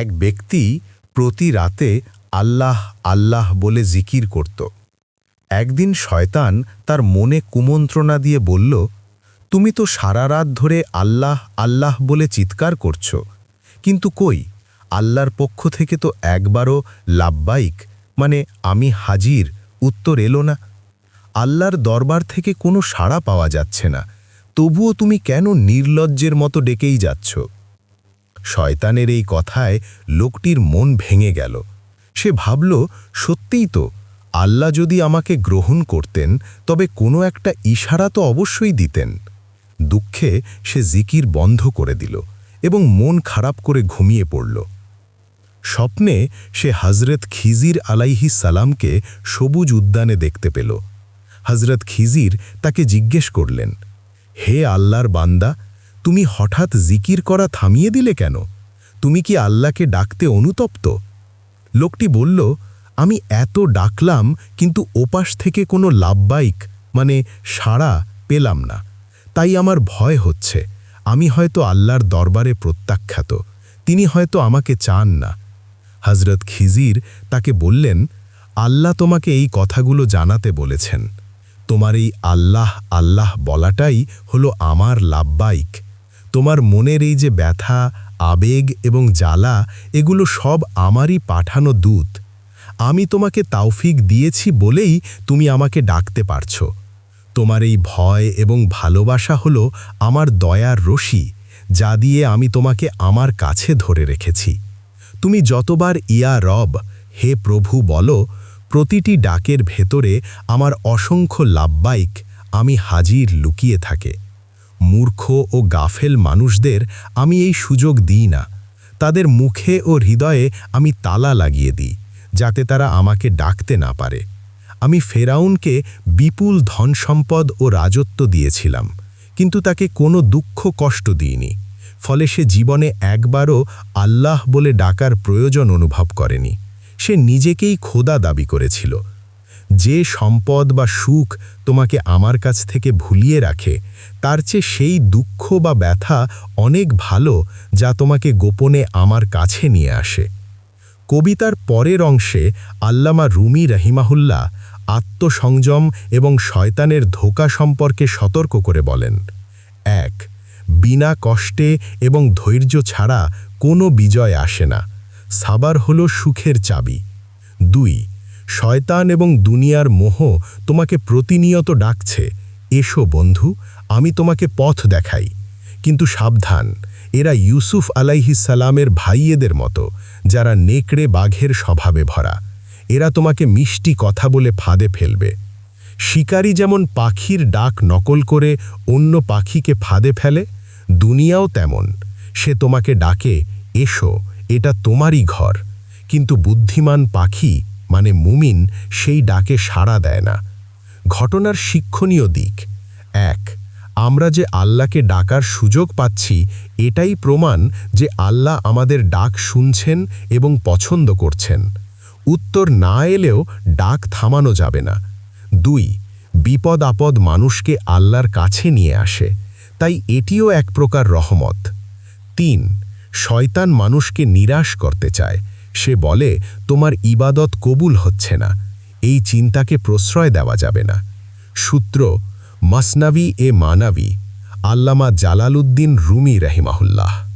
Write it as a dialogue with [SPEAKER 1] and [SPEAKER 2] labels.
[SPEAKER 1] এক ব্যক্তি প্রতি রাতে আল্লাহ আল্লাহ বলে জিকির করত। একদিন শয়তান তার মনে কুমন্ত্রণা দিয়ে বলল, তুমি তো সারা রাত ধরে আল্লাহ আল্লাহ বলে চিৎকার করছ, কিন্তু কই? আল্লাহর পক্ষ থেকে তো একবারও লাভবাইক মানে আমি হাজির, উত্তর এলো না। আল্লাহর দরবার থেকে কোনো সাড়া পাওয়া যাচ্ছে না, তবুও তুমি কেন নির্লজ্জের মতো ডেকেই যাচ্ছ? শয়তানের এই কথায় লোকটির মন ভেঙে গেল। সে ভাবল, সত্যিই তো, আল্লাহ যদি আমাকে গ্রহণ করতেন, তবে কোনো একটা ইশারা তো অবশ্যই দিতেন। দুঃখে সে জিকির বন্ধ করে দিল এবং মন খারাপ করে ঘুমিয়ে পড়ল। স্বপ্নে সে হজরত খিজির আলাইহি সালামকে সবুজ উদ্যানে দেখতে পেল। হজরত খিজির তাকে জিজ্ঞেস করলেন, হে আল্লাহর বান্দা তুমি হঠাৎ জিকির করা থামিয়ে দিলে কেন? তুমি কি আল্লাহকে ডাকতে অনুতপ্ত? লোকটি বলল, আমি এত ডাকলাম, কিন্তু ওপাশ থেকে কোনো লাভবাইক মানে সাড়া পেলাম না। তাই আমার ভয় হচ্ছে। আমি হয়তো আল্লাহর দরবারে প্রত্যাখ্যাত। তিনি হয়তো আমাকে চান না। হজরত খিজির তাকে বললেন, আল্লাহ তোমাকে এই কথাগুলো জানাতে বলেছেন। তোমার এই আল্লাহ আল্লাহ বলাটাই হলো আমার লাভবাইক। তোমার মনের এই যে ব্যথা, আবেগ এবং জ্বালা, এগুলো সব আমারই পাঠানো দূত। আমি তোমাকে তাওফিক দিয়েছি বলেই তুমি আমাকে ডাকতে পারছ। তোমার এই ভয় এবং ভালোবাসা হলো আমার দয়ার রশি, যা দিয়ে আমি তোমাকে আমার কাছে ধরে রেখেছি। তুমি যতবার ইয়া রব, হে প্রভু বলো, প্রতিটি ডাকের ভেতরে আমার অসংখ্য লাভবাইক আমি হাজির লুকিয়ে থাকে। মূর্খ ও গাফেল মানুষদের আমি এই সুযোগ দিই না। তাদের মুখে ও হৃদয়ে আমি তালা লাগিয়ে দিই, যাতে তারা আমাকে ডাকতে না পারে। আমি ফেরাউনকে বিপুল ধনসম্পদ ও রাজত্ব দিয়েছিলাম, কিন্তু তাকে কোনো দুঃখ কষ্ট দিইনি, ফলে সে জীবনে একবারও আল্লাহ বলে ডাকার প্রয়োজন অনুভব করেনি। সে নিজেকেই খোদা দাবি করেছিল যে সম্পদ বা সুখ তোমাকে আমার কাছ থেকে ভুলিয়ে রাখে, তার চেয়ে সেই দুঃখ বা ব্যথা অনেক ভালো যা তোমাকে গোপনে আমার কাছে নিয়ে আসে। কবিতার পরের অংশে আল্লামা রুমি রহিমাহুল্লাহ আত্মসংযম এবং শয়তানের ধোকা সম্পর্কে সতর্ক করে বলেন, এক, বিনা কষ্টে এবং ধৈর্য ছাড়া কোনো বিজয় আসে না, সাবার হল সুখের চাবি। দুই শয়তান এবং দুনিয়ার মোহ তোমাকে প্রতিনিয়ত ডাকছে। এসো বন্ধু, আমি তোমাকে পথ দেখাই। কিন্তু সাবধান, এরা ইউসুফ সালামের ভাইয়েদের মতো, যারা নেকড়ে বাঘের স্বভাবে ভরা। এরা তোমাকে মিষ্টি কথা বলে ফাঁদে ফেলবে। শিকারী যেমন পাখির ডাক নকল করে অন্য পাখিকে ফাঁদে ফেলে, দুনিয়াও তেমন। সে তোমাকে ডাকে, এসো, এটা তোমারই ঘর। কিন্তু বুদ্ধিমান পাখি মানে মুমিন সেই ডাকে সাড়া দেয় না। ঘটনার শিক্ষণীয় দিক। এক, আমরা যে আল্লাহকে ডাকার সুযোগ পাচ্ছি, এটাই প্রমাণ যে আল্লাহ আমাদের ডাক শুনছেন এবং পছন্দ করছেন। উত্তর না এলেও ডাক থামানো যাবে না। দুই, বিপদ আপদ মানুষকে আল্লাহর কাছে নিয়ে আসে, তাই এটিও এক প্রকার রহমত। তিন, শয়তান মানুষকে নিরাশ করতে চায় সে বলে, তোমার ইবাদত কবুল হচ্ছে না। এই চিন্তাকে প্রশ্রয় দেওয়া যাবে না। সূত্র, মাসনাবি এ মানাবি, আল্লামা জালালুদ্দিন রুমি রহিমাহুল্লাহ।